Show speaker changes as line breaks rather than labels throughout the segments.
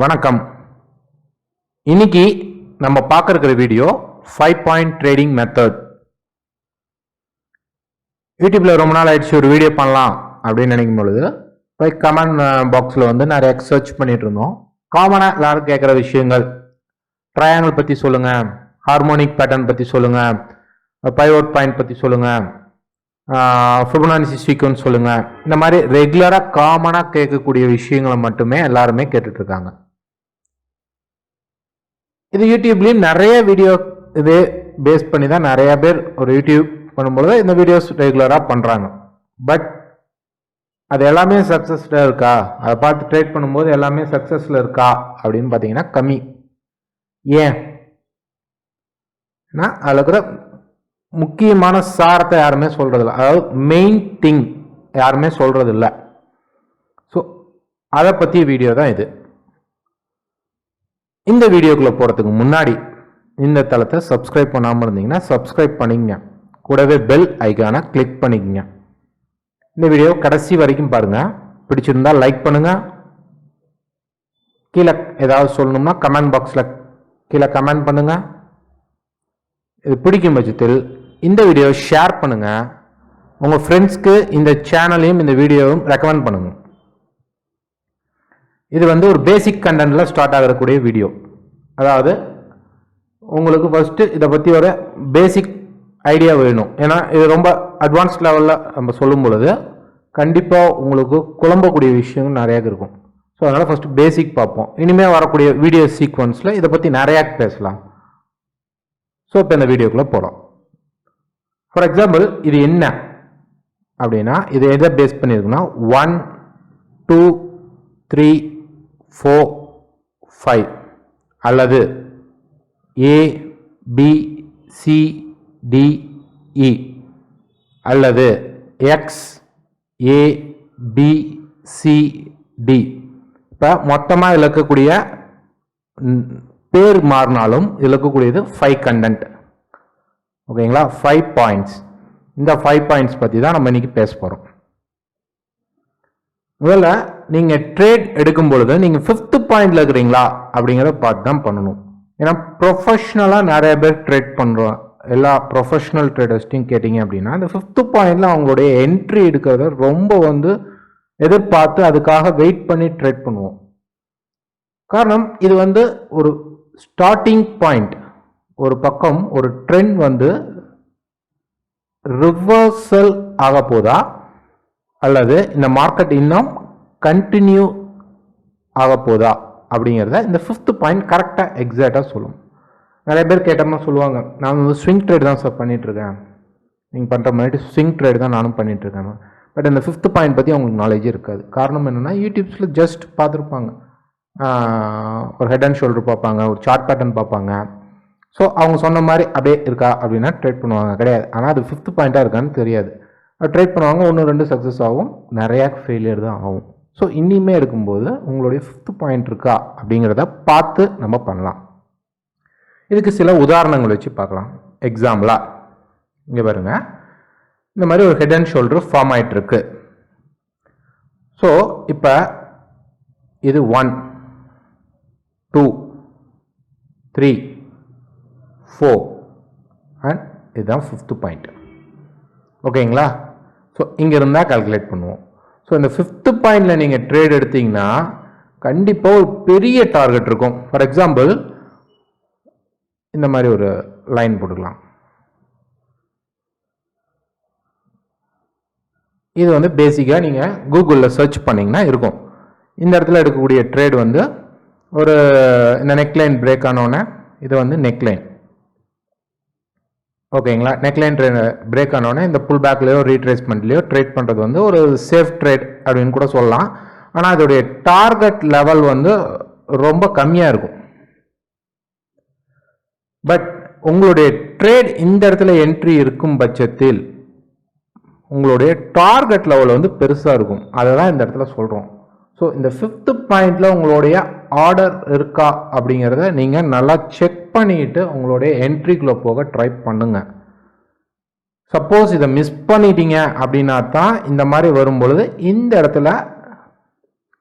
வணக்கம். இன்னைக்கு நம்ம பார்க்க இருக்கிற video five point trading method யூடியூப்ல ரொம்ப நாள் ஆயிடுச்சு ஒரு வீடியோ பண்ணலாம் அப்படின்னு நினைக்கும் பொழுது போய் கமெண்ட் பாக்ஸில் வந்து நிறைய சர்ச் பண்ணிட்டு இருந்தோம். காமனாக எல்லாரும் கேட்குற விஷயங்கள். ட்ரையாங்கிள் பற்றி சொல்லுங்க. ஹார்மோனிக் பேட்டர்ன் பற்றி சொல்லுங்க. பைவோட் பாயிண்ட் பற்றி சொல்லுங்க. ஃபிபனானிசி சீக்வன்ஸ் சொல்லுங்கள் இந்த மாதிரி ரெகுலராக காமனாக கேட்கக்கூடிய விஷயங்களை மட்டுமே எல்லாருமே கேட்டுட்ருக்காங்க இது யூடியூப்லேயும் நிறைய வீடியோ இது பேஸ் பண்ணி தான் நிறைய பேர் ஒரு யூடியூப் பண்ணும்பொழுது இந்த வீடியோஸ் ரெகுலராக பண்ணுறாங்க பட் அது எல்லாமே சக்ஸஸ்டாக இருக்கா? அதை பார்த்து ட்ரேட் பண்ணும்போது எல்லாமே சக்ஸஸில் இருக்கா? அப்படின்னு பார்த்தீங்கன்னா கம்மி. ஏன்? ஏன்னா அதில் இருக்கிற முக்கியமான சாரத்தை யாருமே சொல்கிறதில்ல அதாவது மெயின் திங் யாருமே சொல்கிறதில்ல ஸோ அதை பற்றிய வீடியோ தான் இது. இந்த வீடியோக்குள்ளே போகிறதுக்கு முன்னாடி இந்த தளத்தை சப்ஸ்கிரைப் பண்ணாமல் இருந்தீங்கன்னா சப்ஸ்கிரைப் பண்ணிக்கங்க. கூடவே பெல் ஐக்கானை கிளிக் பண்ணிக்கங்க. இந்த வீடியோ கடைசி வரைக்கும் பாருங்கள் பிடிச்சிருந்தா லைக் பண்ணுங்கள் கீழே ஏதாவது சொல்லணும்னா கமெண்ட் பாக்ஸில் கீழே கமெண்ட் பண்ணுங்கள் இது பிடிக்கும் பட்சத்தில் இந்த வீடியோ ஷேர் பண்ணுங்கள் உங்கள் ஃப்ரெண்ட்ஸ்க்கு இந்த சேனலையும் இந்த வீடியோவும் ரெக்கமெண்ட் பண்ணுங்கள் இது வந்து ஒரு பேசிக் கண்டென்ட்ல ஸ்டார்ட் ஆகக்கூடிய வீடியோ அதாவது உங்களுக்கு ஃபஸ்ட்டு இதை பற்றி ஒரு பேசிக் ஐடியா வேணும். ஏன்னா இது ரொம்ப அட்வான்ஸ் லெவலில் நம்ம சொல்லும் பொழுது கண்டிப்பாக உங்களுக்கு குழம்பக்கூடிய விஷயங்கள் நிறையா இருக்கும். ஸோ அதனால் ஃபஸ்ட்டு பேசிக் பார்ப்போம். இனிமேல் வரக்கூடிய வீடியோ சீக்வன்ஸில் இதை பற்றி நிறையா பேசலாம். ஸோ இப்போ இந்த வீடியோக்குள்ளே போகிறோம் ஃபார் எக்ஸாம்பிள் இது என்ன? அப்படின்னா இது எதை base பண்ணியிருக்குன்னா one two three four five அல்லது A B C D E அல்லது X A B C D இப்போ மொத்தமாக இதில் இருக்கக்கூடிய பேர் மாறினாலும் இதில் இருக்கக்கூடியது ஃபைவ் கண்டென்ட் ஓகேங்களா ஃபைவ் பாயிண்ட்ஸ் இந்த ஃபைவ் பாயிண்ட்ஸ் பற்றி தான் நம்ம இன்றைக்கி பேச போகிறோம் முதல்ல நீங்கள் ட்ரேட் எடுக்கும் பொழுது நீங்கள் ஃபிஃப்த்து பாயிண்டில் இருக்கிறீங்களா? அப்படிங்கிறத பார்த்து தான் பண்ணணும். ஏன்னா ப்ரொஃபஷ்னலாக நிறைய பேர் ட்ரேட் பண்ணுறோம் எல்லா ப்ரொஃபஷ்னல் ட்ரேடர்ஸ்ட்டையும் கேட்டிங்க அப்படின்னா இந்த ஃபிஃப்த்து பாயிண்டில் அவங்களுடைய என்ட்ரி எடுக்கிறத ரொம்ப வந்து எதிர்பார்த்து அதுக்காக வெயிட் பண்ணி ட்ரேட் பண்ணுவோம். காரணம் இது வந்து ஒரு ஸ்டார்டிங் பாயிண்ட் ஒரு பக்கம் ஒரு ட்ரெண்ட் வந்து ரிவர்சல் ஆக போதா அல்லது இந்த மார்க்கெட் இன்னும் கண்டினியூ ஆக போதா அப்படிங்கிறத இந்த ஃபிஃப்த் பாயிண்ட் கரெக்டாக எக்ஸாக்டாக சொல்லும். நிறைய பேர் கேட்டோம்னா சொல்லுவாங்க நான் வந்து ஸ்விங் ட்ரேட் தான் சார் பண்ணிகிட்ருக்கேன் நீங்கள் பண்ணுற மாதிரி ஸ்விங் ட்ரேட் தான் நானும் பண்ணிகிட்ருக்கேன் பட் இந்த ஃபிஃப்த் பாயிண்ட் பற்றி அவங்களுக்கு நாலேஜ் இருக்காது. காரணம் என்னென்னா யூடியூப்ஸில் ஜஸ்ட் பார்த்துருப்பாங்க. ஒரு ஹெட் அண்ட் ஷோல்டர் பார்ப்பாங்க ஒரு சார்ட் பேட்டர்ன் பார்ப்பாங்க. ஸோ அவங்க சொன்ன மாதிரி அப்படியே இருக்கா அப்படின்னா ட்ரேட் பண்ணுவாங்க. கிடையாது. ஆனால் அது ஃபிஃப்த் பாயிண்ட்டாக இருக்கான்னு தெரியாது. ட்ரை பண்ணுவாங்க ஒன்று ரெண்டு சக்ஸஸ் ஆகும். நிறையா ஃபெயிலியர் தான் ஆகும். ஸோ இன்னிமே இருக்கும்போது உங்களுடைய ஃபிஃப்த் பாயிண்ட் இருக்கா அப்படிங்கிறத பார்த்து நம்ம பண்ணலாம். இதுக்கு சில உதாரணங்கள் வச்சு பார்க்கலாம். எக்ஸாம்பிளாக இங்கே பாருங்கள் இந்த மாதிரி ஒரு ஹெட் அண்ட் ஷோல்டர் ஃபார்ம் ஆகிட்டுருக்கு ஸோ இப்போ இது one two three four and இதுதான் ஃபிஃப்த்து பாயிண்ட் ஓகேங்களா ஸோ இங்கே இருந்தால் கால்குலேட் பண்ணுவோம். ஸோ இந்த ஃபிஃப்த்து பாயிண்டில் நீங்கள் ட்ரேட் எடுத்தீங்கன்னா கண்டிப்பாக ஒரு பெரிய டார்கெட் இருக்கும். ஃபார் எக்ஸாம்பிள் இந்த மாதிரி ஒரு லைன் போட்டுக்கலாம். இது வந்து பேசிக்காக நீங்கள் கூகுளில் சர்ச் பண்ணிங்கன்னா இருக்கும். இந்த இடத்துல எடுக்கக்கூடிய ட்ரேட் வந்து ஒரு இந்த நெக்லைன் பிரேக் ஆனோடனே இது வந்து நெக்லைன் ஓகேங்களா? நெக்லைன் ட்ரெயின் பிரேக் ஆனோடனே இந்த புல் பேக்லேயோ ரீட்ரேஸ்மெண்ட்லேயோ ட்ரேட் பண்ணுறது வந்து ஒரு சேஃப் ட்ரேட் அப்படின்னு கூட சொல்லலாம். ஆனால் அதோடைய டார்கெட் லெவல் வந்து ரொம்ப கம்மியாக இருக்கும். பட் உங்களுடைய ட்ரேட் இந்த இடத்துல என்ட்ரி இருக்கும் பட்சத்தில் உங்களுடைய டார்கெட் லெவல் வந்து பெருசாக இருக்கும். அதை தான் இந்த இடத்துல சொல்கிறோம் ஸோ இந்த ஃபிஃப்த்து பாயிண்டில் உங்களுடைய ஆர்டர் இருக்கா அப்படிங்கிறத நீங்கள் நல்லா செக் பண்ணிட்டு உங்களுடைய என்ட்ரிக்குள்ளே போக ட்ரை பண்ணுங்க. சப்போஸ் இதை மிஸ் பண்ணிட்டீங்க அப்படின்னா தான் இந்த மாதிரி வரும்பொழுது இந்த இடத்துல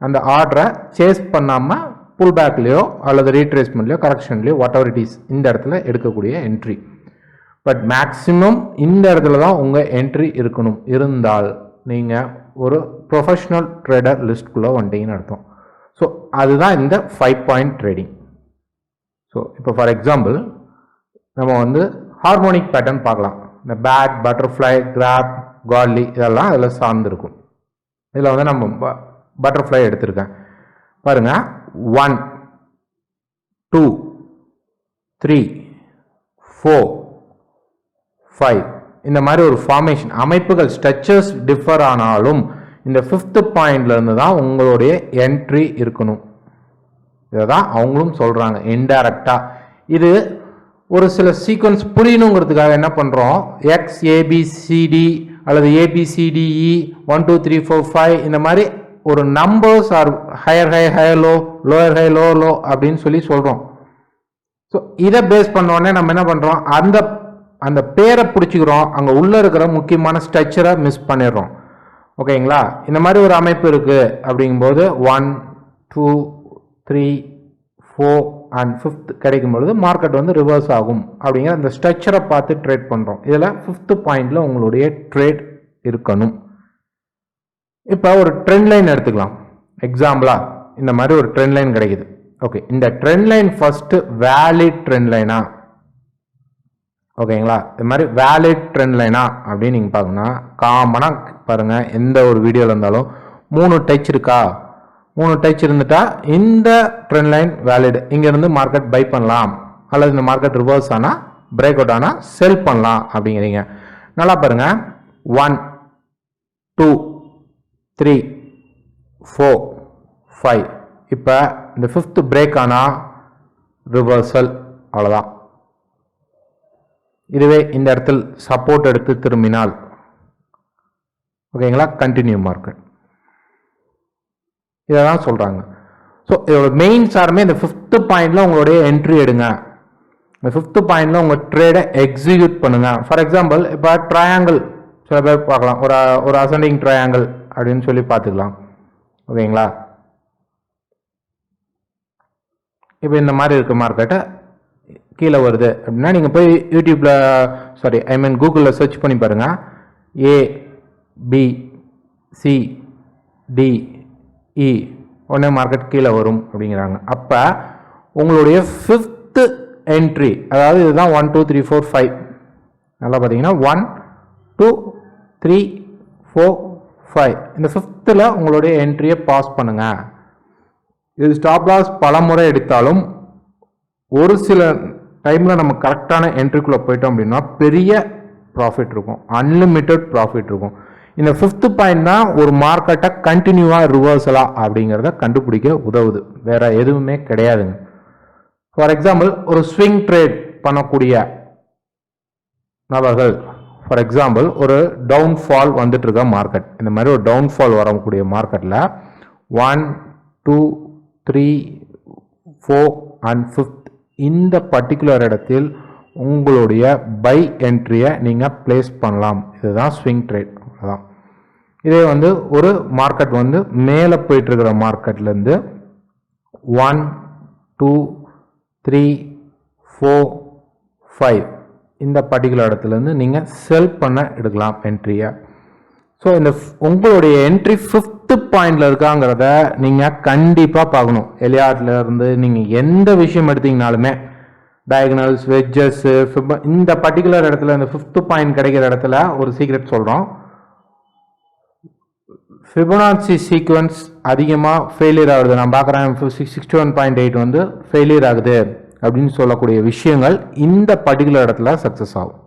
அந்த ஆர்டரை சேஸ் பண்ணாமல் புல் பேக்லேயோ அல்லது ரீட்ரேஸ்மெண்ட்லையோ கரெக்ஷன்லேயோ வாட் எவர் இட் இஸ் இந்த இடத்துல எடுக்கக்கூடிய என்ட்ரி பட் மேக்ஸிமம் இந்த இடத்துல தான் உங்கள் என்ட்ரி இருக்கணும். இருந்தால் நீங்கள் ஒரு ப்ரொஃபஷ்னல் ட்ரேடர் லிஸ்ட்குள்ளே வந்துட்டீங்கன்னு அர்த்தம். ஸோ அதுதான் இந்த ஃபைவ் பாயிண்ட் ட்ரேடிங் ஸோ இப்போ ஃபார் எக்ஸாம்பிள் நம்ம வந்து ஹார்மோனிக் பேட்டர்ன் பார்க்கலாம். இந்த பேட் பட்டர்ஃப்ளை கிராப் காட்லி இதெல்லாம் அதில் சார்ந்துருக்கும். இதில் வந்து நம்ம பட்டர்ஃப்ளை எடுத்திருக்கேன். பாருங்கள் one two three four five இந்த மாதிரி ஒரு ஃபார்மேஷன் அமைப்புகள் ஸ்ட்ரக்சர்ஸ் டிஃபர் ஆனாலும் இந்த ஃபிஃப்த்து பாயிண்ட்லேருந்து தான் உங்களுடைய என்ட்ரி இருக்கணும். இதை தான் அவங்களும் சொல்கிறாங்க இன்டைரக்டாக இது ஒரு சில சீக்வன்ஸ் புரியணுங்கிறதுக்காக என்ன பண்ணுறோம் எக்ஸ் ஏபிசிடி அல்லது ABCDE one two three four five இந்த மாதிரி ஒரு numbers are higher high higher low lower high low low அப்படின்னு சொல்லி சொல்கிறோம் ஸோ இதை பேஸ் பண்ணோடனே நம்ம என்ன பண்ணுறோம் அந்த அந்த பேரை பிடிச்சிக்கிறோம். அங்கே உள்ளே இருக்கிற முக்கியமான ஸ்ட்ரக்சரை மிஸ் பண்ணிடுறோம். ஓகேங்களா இந்த மாதிரி ஒரு அமைப்பு இருக்குது அப்படிங்கும்போது one two three four and fifth கிடைக்கும் பொழுது மார்க்கெட் வந்து ரிவர்ஸ் ஆகும் அப்படிங்கிற அந்த ஸ்ட்ரக்சரை பார்த்து ட்ரேட் பண்ணுறோம் இதில் ஃபிஃப்த்து பாயிண்டில் உங்களுடைய ட்ரேட் இருக்கணும். இப்போ ஒரு ட்ரெண்ட் லைன் எடுத்துக்கலாம். எக்ஸாம்பிளாக இந்த மாதிரி ஒரு ட்ரெண்ட் லைன் கிடைக்குது. ஓகே இந்த trend line first valid trend லைனா ஓகேங்களா? இது மாதிரி வேலிட் ட்ரெண்ட் லைனா அப்படின்னு நீங்கள் பார்க்கணும்னா காமனாக பாருங்கள் எந்த ஒரு வீடியோவில் இருந்தாலும் மூணு டச் இருக்கா? மூணு டச் இருந்துட்டா இந்த ட்ரெண்ட் லைன் வேலிட் இங்கேருந்து மார்க்கெட் பை பண்ணலாம். அல்லது இந்த மார்க்கெட் ரிவர்ஸ் ஆனால் பிரேக் அவுட் ஆனால் செல் பண்ணலாம் அப்படிங்கிறீங்க. நல்லா பாருங்கள் one two three four five இப்போ இந்த ஃபிஃப்த் பிரேக் ஆனால் ரிவர்சல் அவ்வளோதான் இதுவே இந்த இடத்தில் சப்போர்ட் எடுத்து திரும்பினால் ஓகேங்களா கண்டினியூ மார்க்கெட் இதை தான் சொல்கிறாங்க ஸோ இதோட மெயின் சாருமே இந்த ஃபிஃப்த்து பாயிண்டில் உங்களுடைய என்ட்ரி எடுங்க. இந்த ஃபிஃப்த்து பாயிண்டில் உங்கள் ட்ரேடை எக்ஸிக்யூட் பண்ணுங்கள் ஃபார் எக்ஸாம்பிள் இப்போ ட்ரையாங்கிள் சில பேர் பார்க்கலாம். ஒரு ஒரு அசெண்டிங் ட்ரையாங்கிள் அப்படின்னு சொல்லி பார்த்துக்கலாம். ஓகேங்களா இப்போ இந்த மாதிரி இருக்க மார்க்கெட்டை கீழே வருது அப்படின்னா நீங்கள் போய் யூடியூப்பில் சாரி ஐ மீன் கூகுளில் சர்ச் பண்ணி பாருங்கள் A B C D E e உடனே மார்க்கெட் கீழே வரும் அப்படிங்கிறாங்க. அப்போ உங்களுடைய ஃபிஃப்த்து என்ட்ரி அதாவது இதுதான் one two three four five நல்லா பார்த்தீங்கன்னா one two three four five இந்த ஃபிஃப்த்தில் உங்களுடைய என்ட்ரியை பாஸ் பண்ணுங்கள் இது ஸ்டாப் லாஸ் பல முறை எடுத்தாலும் ஒரு சில டைமில் நம்ம கரெக்டான என்ட்ரிக்குள்ளே போயிட்டோம் அப்படின்னா பெரிய ப்ராஃபிட் இருக்கும். அன்லிமிட்டெட் ப்ராஃபிட் இருக்கும். இந்த ஃபிஃப்த்து பாயிண்ட் தான் ஒரு மார்க்கெட்டை கண்டினியூவாக ரிவர்சலா அப்படிங்கிறத கண்டுபிடிக்க உதவுது. வேறு எதுவுமே கிடையாதுங்க. ஃபார் எக்ஸாம்பிள் ஒரு ஸ்விங் ட்ரேட் பண்ணக்கூடிய நபர்கள் ஃபார் எக்ஸாம்பிள் ஒரு டவுன்ஃபால் வந்துட்டு இருக்க மார்க்கெட் இந்த மாதிரி ஒரு டவுன்ஃபால் வரக்கூடிய மார்க்கெட்டில் one two three four and fifth இந்த பர்டிகுலர் இடத்தில் உங்களுடைய பை என்ட்ரியை நீங்கள் ப்ளேஸ் பண்ணலாம். இதுதான் ஸ்விங் ட்ரேட் அதான் இதே வந்து ஒரு மார்க்கெட் வந்து மேலே போயிட்டுருக்கிற மார்க்கெட்லேருந்து one two three four five இந்த பர்டிகுலர் இடத்துலேருந்து நீங்கள் செல் பண்ண எடுக்கலாம் என்ட்ரியை ஸோ இந்த உங்களுடைய என்ட்ரி ஃபிஃப்த்து பாயிண்டில் இருக்காங்கிறத நீங்கள் கண்டிப்பாக பார்க்கணும். எலியாட்ல இருந்து நீங்கள் எந்த விஷயம் எடுத்தீங்கனாலுமே டயக்னல்ஸ் வெஜ்ஜஸ்ஸு இந்த பர்டிகுலர் இடத்துல இந்த ஃபிஃப்த்து பாயிண்ட் கிடைக்கிற இடத்துல ஒரு சீக்ரெட் சொல்கிறோம் ஃபிபனாச்சி சீக்வன்ஸ் அதிகமாக ஃபெயிலியர் ஆகுது. நான் பார்க்குறேன் சிக்ஸ்டி ஒன் பாயிண்ட் எயிட் வந்து ஃபெயிலியர் ஆகுது அப்படின்னு சொல்லக்கூடிய விஷயங்கள் இந்த பர்டிகுலர் இடத்துல சக்ஸஸ் ஆகும்.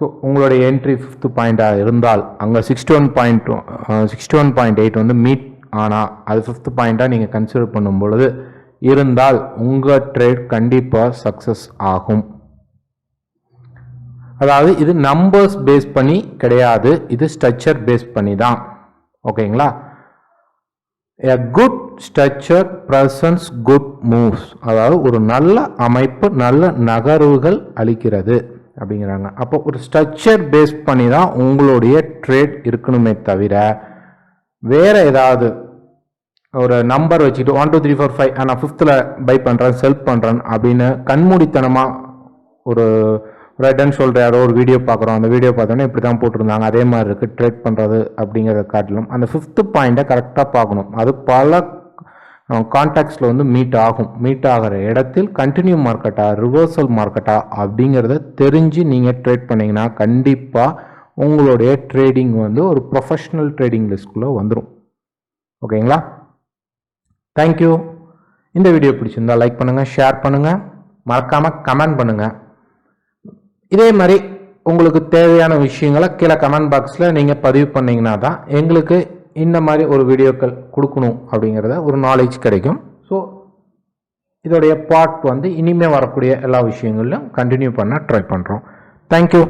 ஸோ உங்களுடைய என்ட்ரி ஃபிஃப்த்து பாயிண்ட்டாக இருந்தால் அங்கே sixty one point sixty one point eight வந்து மீட் ஆனால் அது ஃபிஃப்த்து பாயிண்ட்டாக நீங்கள் கன்சிடர் பண்ணும் பொழுது இருந்தால் உங்கள் ட்ரேட் கண்டிப்பாக சக்ஸஸ் ஆகும். அதாவது இது நம்பர்ஸ் பேஸ் பண்ணி கிடையாது இது ஸ்ட்ரக்சர் பேஸ் பண்ணி தான். ஓகேங்களா a good structure presence good moves அதாவது ஒரு நல்ல அமைப்பு நல்ல நகர்வுகள் அளிக்கிறது. அப்படிங்கிறாங்க. அப்போ ஒரு ஸ்ட்ரக்சர் பேஸ் பண்ணி தான் உங்களுடைய ட்ரேட் இருக்கணுமே தவிர வேறு ஏதாவது ஒரு நம்பர் வச்சுக்கிட்டு one two three four five நான் ஃபிஃப்த்தில் பை பண்ணுறேன் செல் பண்ணுறேன் அப்படின்னு கண்மூடித்தனமாக ஒரு ரெட் அண்ட் ஷோல்டர் யாரோ ஒரு வீடியோ பார்க்குறோம். அந்த வீடியோ பார்த்தோன்னே இப்படி தான் போட்டிருந்தாங்க. அதே மாதிரி இருக்குது ட்ரேட் பண்ணுறது அப்படிங்கிறத காட்டிலும் அந்த ஃபிஃப்த்து பாயிண்ட்டை கரெக்டாக பார்க்கணும். அது பல கான்டாக்ட்ஸில் வந்து மீட் ஆகும். மீட் ஆகிற இடத்தில் கண்டினியூ மார்க்கெட்டா ரிவர்சல் மார்க்கெட்டா அப்படிங்கிறத தெரிஞ்சு நீங்கள் ட்ரேட் பண்ணிங்கன்னா கண்டிப்பாக உங்களுடைய ட்ரேடிங் வந்து ஒரு ப்ரொஃபஷ்னல் ட்ரேடிங் லிஸ்ட்குள்ளே வந்துடும் ஓகேங்களா தேங்க்யூ இந்த வீடியோ பிடிச்சிருந்தா லைக் பண்ணுங்கள் ஷேர் பண்ணுங்கள் மறக்காமல் கமெண்ட் பண்ணுங்கள் இதே மாதிரி உங்களுக்கு தேவையான விஷயங்களை கீழே கமெண்ட் பாக்ஸில் நீங்கள் பதிவு பண்ணிங்கன்னா தான் எங்களுக்கு இந்த மாதிரி ஒரு வீடியோக்கள் கொடுக்கணும் அப்படிங்கிறத ஒரு நாலேஜ் கிடைக்கும். ஸோ இதோடைய பார்ட் வந்து இனிமேல் வரக்கூடிய எல்லா விஷயங்களிலும் கண்டினியூ பண்ண ட்ரை பண்ணுறோம் தேங்க்யூ